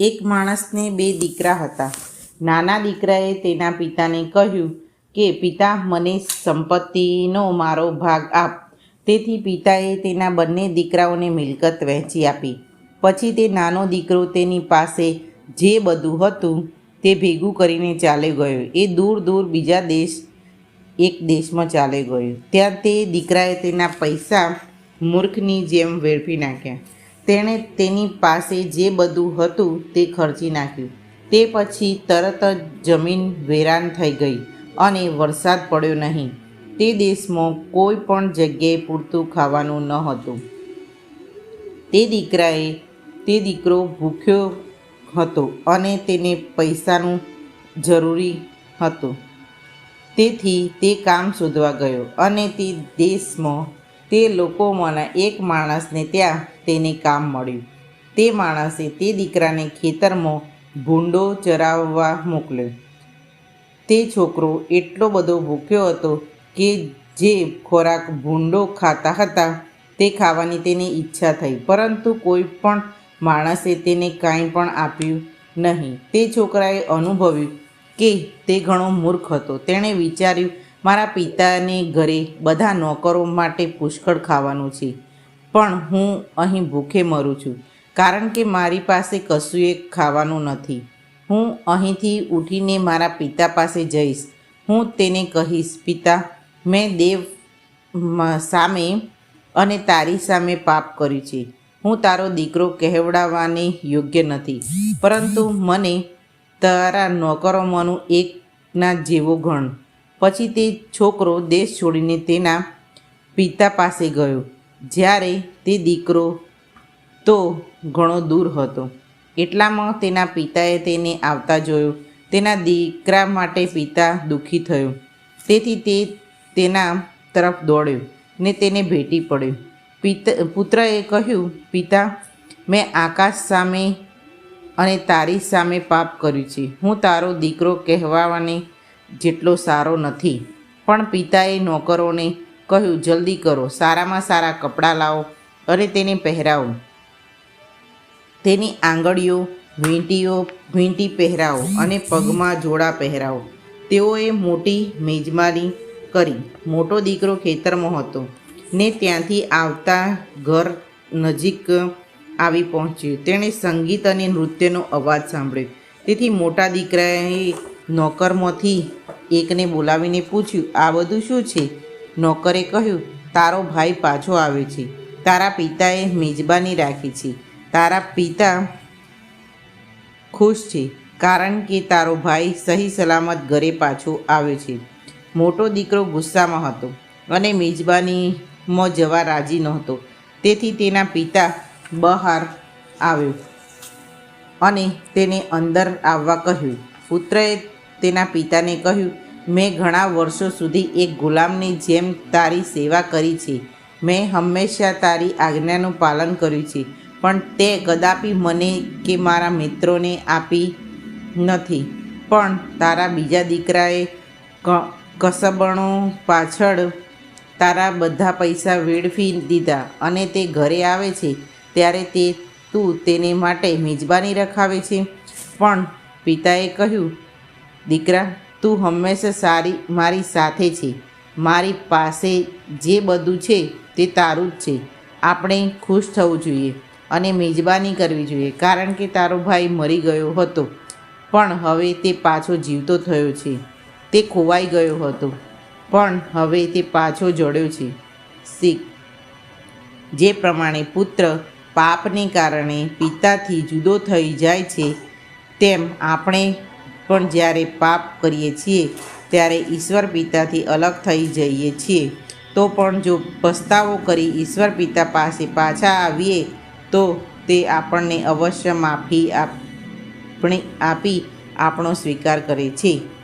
એક માણસને બે દીકરા હતા. નાના દીકરાએ તેના પિતાને કહ્યું કે, પિતા, મને સંપત્તિનો મારો ભાગ આપ. તેથી પિતાએ તેના બંને દીકરાઓને મિલકત વહેંચી આપી. પછી તે નાનો દીકરો તેની પાસે જે બધું હતું તે ભેગું કરીને ચાલ્યો ગયો. એ દૂર દૂર બીજા દેશ, એક દેશમાં ચાલ્યો ગયો. ત્યાં તે દીકરાએ તેના પૈસા મૂર્ખની જેમ વેડફી નાખ્યા. તેણે તેની પાસે જે બધું હતું તે ખર્ચી નાખ્યું. તે પછી તરત જ જમીન વેરાન થઈ ગઈ અને વરસાદ પડ્યો નહીં. તે દેશમાં કોઈ પણ જગ્યાએ પૂરતું ખાવાનું ન હતું. તે દીકરાએ તે દીકરો ભૂખ્યો હતો અને તેને પૈસાનું જરૂરી હતું. તેથી તે કામ શોધવા ગયો અને તે દેશમાં તે લોકોમાંના એક માણસને ત્યાં તેને કામ મળ્યું. તે માણસે તે દીકરાને ખેતરમાં ભૂંડો ચરાવવા મોકલ્યો. તે છોકરો એટલો બધો ભૂખ્યો હતો કે જે ખોરાક ભૂંડો ખાતા હતા તે ખાવાની તેની ઈચ્છા થઈ. પરંતુ કોઈ પણ માણસે તેને કાંઈ પણ આપ્યું નહીં. તે છોકરાએ અનુભવ્યું કે તે ઘણો મૂર્ખ હતો. તેણે વિચાર્યું, મારા પિતાને ઘરે બધા નોકરો માટે પુષ્કળ ખાવાનું છે. પણ હું અહીં ભૂખે મરું છું, કારણ કે મારી પાસે કશું એક ખાવાનું નથી. હું અહીંથી ઉઠીને મારા પિતા પાસે જઈશ. હું તેને કહીશ, પિતા, મેં દેવ સામે અને તારી સામે પાપ કર્યું છે. હું તારો દીકરો કહેવડાવવાને યોગ્ય નથી. પરંતુ મને તારા નોકરોમાંનું એકના જેવો ગણ. પછી તે છોકરો દેશ છોડીને તેના પિતા પાસે ગયો. જ્યારે તે દીકરો તો ઘણો દૂર હતો. એટલામાં તેના પિતાએ તેને આવતા જોયો. તેના દીકરા માટે પિતા દુઃખી થયો. તેથી તે તેના તરફ દોડ્યો ને તેને ભેટી પડ્યો. પિતા, પુત્રએ કહ્યું, પિતા, મેં આકાશ સામે અને તારી સામે પાપ કર્યું છે. હું તારો દીકરો કહેવાને જેટલો સારો નથી. પણ પિતાએ નોકરોને કહ્યું, જલ્દી કરો, સારામાં સારા કપડાં લાવો અને તેને પહેરાવો. તેની આંગળીઓ વીંટીઓ, વીંટી પહેરાવો અને પગમાં જોડા પહેરાવો. તેઓએ મોટી મેજમાની કરી. મોટો દીકરો ખેતરમાં હતો ને ત્યાંથી આવતા ઘર નજીક આવી પહોંચ્યું. તેણે સંગીત અને નૃત્યનો અવાજ સાંભળ્યો. તેથી મોટા દીકરાએ નોકરમાંથી એકને બોલાવીને પૂછ્યું, આ બધું શું છે? નોકરે કહ્યું, તારો ભાઈ પાછો આવે છે. તારા પિતાએ મેજબાની રાખી છે. તારા પિતા ખુશ છે, કારણ કે તારો ભાઈ સહી સલામત ઘરે પાછો આવે છે. મોટો દીકરો ગુસ્સામાં હતો અને મેજબાનીમાં જવા રાજી નહોતો. તેથી તેના પિતા બહાર આવ્યો અને તેને અંદર આવવા કહ્યું. પુત્રએ તેના પિતાને કહ્યું મેં ઘણા વર્ષો સુધી એક ગુલામની જેમ તારી સેવા કરી છે. મેં હંમેશા તારી આજ્ઞાનું પાલન કર્યું છે. પણ તે કદાપી મને કે મારા મિત્રોને આપી નથી. પણ તારા બીજા દીકરાએ કસબણો પાછળ તારા બધા પૈસા વેડફી દીધા અને તે ઘરે આવે છે. ત્યારે તે, તું તેને માટે મેજબાની રખાવે છે. પણ પિતાએ કહ્યું, દીકરા તું હંમેશા સારી મારી સાથે છે. મારી પાસે જે બધું છે તે તારું જ છે. આપણે ખુશ થવું જોઈએ અને મેજબાની કરવી જોઈએ કારણ કે તારો ભાઈ મરી ગયો હતો. પણ હવે તે પાછો જીવતો થયો છે. તે ખોવાઈ ગયો હતો. પણ હવે તે પાછો જડ્યો છે. શીખ. જે પ્રમાણે પુત્ર પાપને કારણે પિતાથી જુદો થઈ જાય છે, તેમ આપણે પણ જ્યારે પાપ કરીએ છીએ, ત્યારે ઈશ્વર પિતાથી અલગ થઈ જઈએ છીએ. તો પણ જો પસ્તાવો કરી ઈશ્વર પિતા પાસે પાછા આવીએ, તો તે આપણને અવશ્ય માફી આપણે આપી આપણો સ્વીકાર કરે છે.